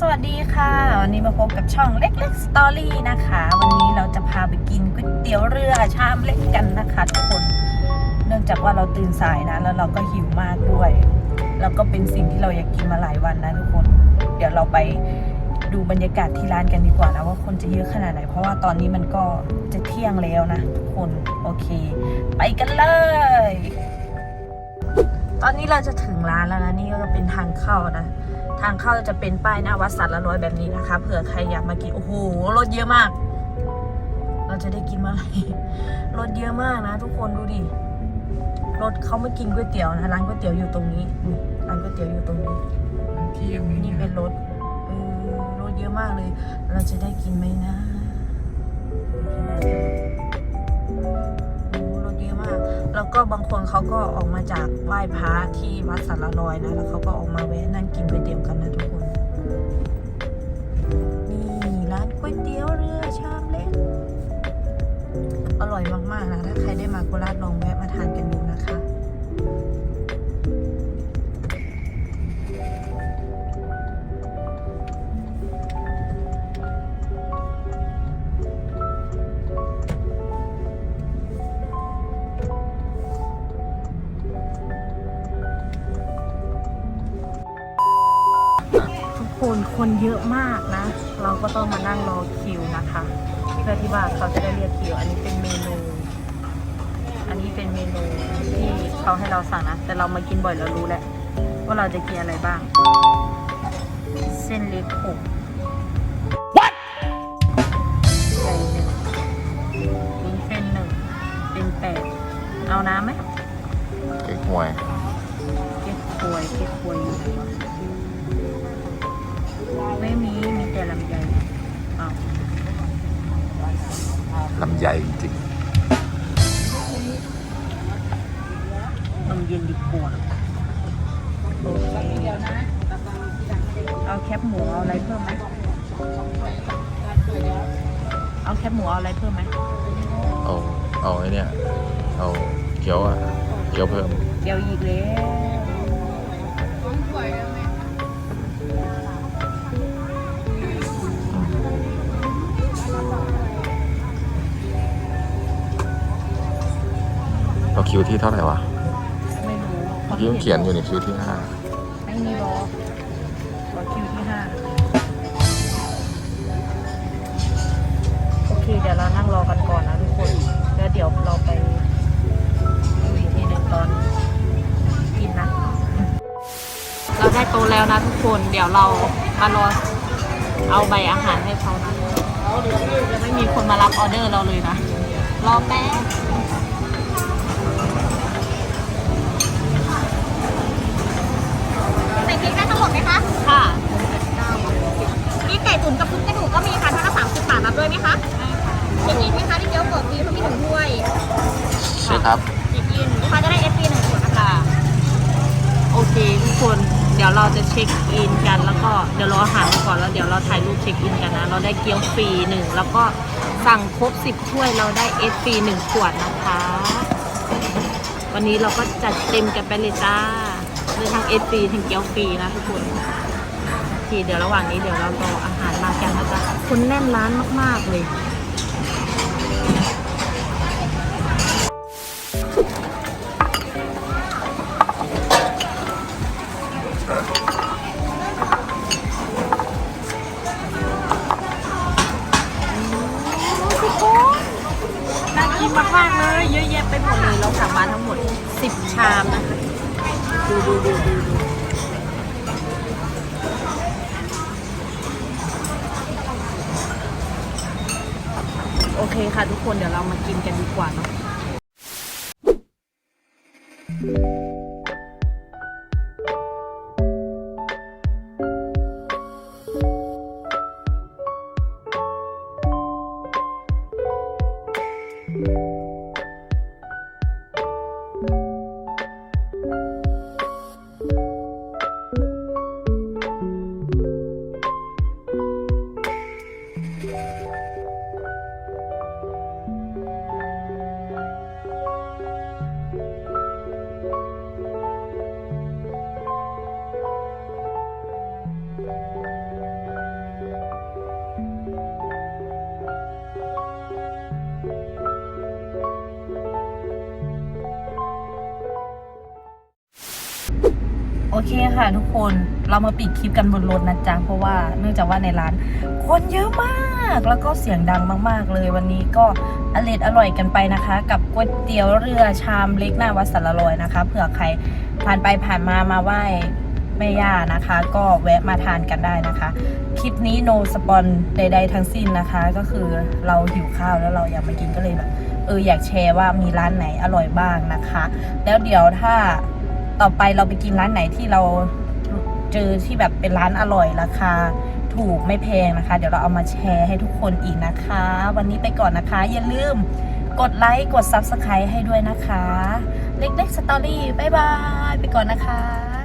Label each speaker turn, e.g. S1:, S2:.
S1: สวัสดีค่ะ วันนี้มาพบกับช่องเล็กๆสตอรี่นะคะ วันนี้เราจะพาไปกินก๋วยเตี๋ยวเรือชามเล็กกันนะคะทุกคน เนื่องจากว่าเราตื่นสายนะ แล้วเราก็หิวมากด้วย แล้วก็เป็นสิ่งที่เราอยากกินมาหลายวันนะทุกคน เดี๋ยวเราไปดูบรรยากาศที่ร้านกันดีกว่านะว่าคนจะเยอะขนาดไหน เพราะว่าตอนนี้มันก็จะเที่ยงแล้วนะทุกคน โอเค ไปกันเลย ตอนนี้เราจะถึงร้านแล้วนะนี่ก็เป็นทางเข้านะ ทางเข้าจะเป็นป้ายหน้าวัดสัตว์ละร้อยแบบนี้นะคะเผื่อใครอยากมากินโอ้โหรถเยอะมาก เราจะได้กินเมื่อไหร่รถเยอะมากนะ ทุกคนดูดิรถเขาไม่กินก๋วยเตี๋ยวนะร้านก๋วยเตี๋ยวอยู่ตรงนี้นี่ร้านก๋วยเตี๋ยวอยู่ตรงนี้
S2: เที่ยงไหม
S1: นี่
S2: เนี่ย
S1: เป็นรถเออรถเยอะมากเลย เราจะได้กินไหมนะโอ้รถเยอะมาก แล้วก็บางคนเขาก็ออกมาจากไหว้พระที่วัดสารลอยนะ แล้วเขาก็ออกมาแวะนั่งกินก๋วยเตี๋ยวกันนะทุกคน นี่ร้านก๋วยเตี๋ยวเรือชามเล็ก อร่อยมากๆนะ ถ้าใครได้มาโคราชลอง คนคนเยอะมากนะ เราก็ต้องมานั่งรอคิวนะคะเพื่อที่ว่าเขาจะได้เรียกคิว อันนี้เป็นเมนู อันนี้เป็นเมนูที่เขาให้เราสั่งนะ แต่เรามากินบ่อยเรารู้แล้วว่าเราจะกินอะไรบ้าง เส้นเล็กหก What ใหญ่หนึ่งวุ้นเส้นหนึ่งเป็นแปดเอาน้ำไหม
S2: เก๊กฮวย
S1: เก๊กควยเก๊กควยอยู่ไหนวะ ไม่มี มีแต่ลำไยเอา
S2: ลำใหญ่จริง
S1: นมเย็นดีกว่าโอเคเอาแคบหมูเอาอะไรเพิ่มไหมเอาแคบหมูเอาอะไรเพิ่มไหม
S2: ๆเอา เอาไอ้เนี่ย เอาเกี๊ยวอะ เกี๊ยวเพิ่ม
S1: เดี๋ยวอีกแล้ว
S2: เราคิวที่เท่าไหร่วะ
S1: ไม่รู้
S2: เมื่อกี้มันเขียนอยู่ในคิวที่ห้า
S1: ไม่มีบอกบอกคิวที่ห้าโอเค เดี๋ยวเรานั่งรอกันก่อนนะทุกคน แล้วเดี๋ยวเราไปดูอีกทีหนึ่งตอนกินนะ เราได้โตะแล้วนะทุกคน เดี๋ยวเรามารอเอาใบอาหารให้เขานะยังไม่มีคนมารับออเดอร์เราเลยนะ รอแป๊บ
S3: ครับเช็คอินลูกค้าจะได้เอฟฟรีหนึ่งขวดนะคะ
S1: โอเคทุกคนเดี๋ยวเราจะเช็คอินกัน แล้วก็เดี๋ยวรออาหารมาก่อนแล้วเดี๋ยวเราถ่ายรูปเช็คอินกันนะ เราได้เกี๊ยวฟรีหนึ่งแล้วก็สั่งครบสิบถ้วยเราได้เอสฟรีหนึ่งขวดนะคะ วันนี้เราก็จัดเต็มกันไปเลยจ้าเลยทั้งเอสฟรีทั้งเกี๊ยวฟรีนะทุกคนโอเคเดี๋ยวระหว่างนี้เดี๋ยวเรารออาหารมากันนะจ๊ะคนแน่นร้านมากๆเลย กินมากๆเลย เยอะแยะไปหมดเลย เราสั่งมาทั้งหมด 10 ชามนะคะ ดูดูดูดูดูโอเคค่ะทุกคนเดี๋ยวเรามากินกันดีกว่าเนาะ โอเคค่ะทุกคนเรามาปิดคลิปกันบนรถนะจ๊ะเพราะว่าเนื่องจากว่าในร้าน คนเยอะมากแล้วก็เสียงดังมาก ๆ เลยวันนี้ก็อร่อยอร่อยกันไปนะคะ กับก๋วยเตี๋ยวเรือชามเล็กหน้าวัดสารลอยนะคะเผื่อใครผ่านไปผ่านมามาไหว้แม่ย่านะคะ ก็แวะมาทานกันได้นะคะ คลิปนี้โนสปอนใด ๆ ทั้งสิ้นนะคะ ก็คือเราหิวข้าวแล้วเราอยากมากินก็เลยแบบเอออยากแชร์ว่ามีร้านไหนอร่อยบ้างนะคะ แล้วเดี๋ยวถ้า ต่อไปเราไปกินร้านไหนที่เราเจอที่แบบเป็นร้านอร่อยราคาถูกไม่แพงนะคะ เดี๋ยวเราเอามาแชร์ให้ทุกคนอีกนะคะ วันนี้ไปก่อนนะคะ อย่าลืมกดไลค์กด Subscribe ให้ด้วยนะคะ เล็กๆสตอรี่บายบาย ไปก่อนนะคะ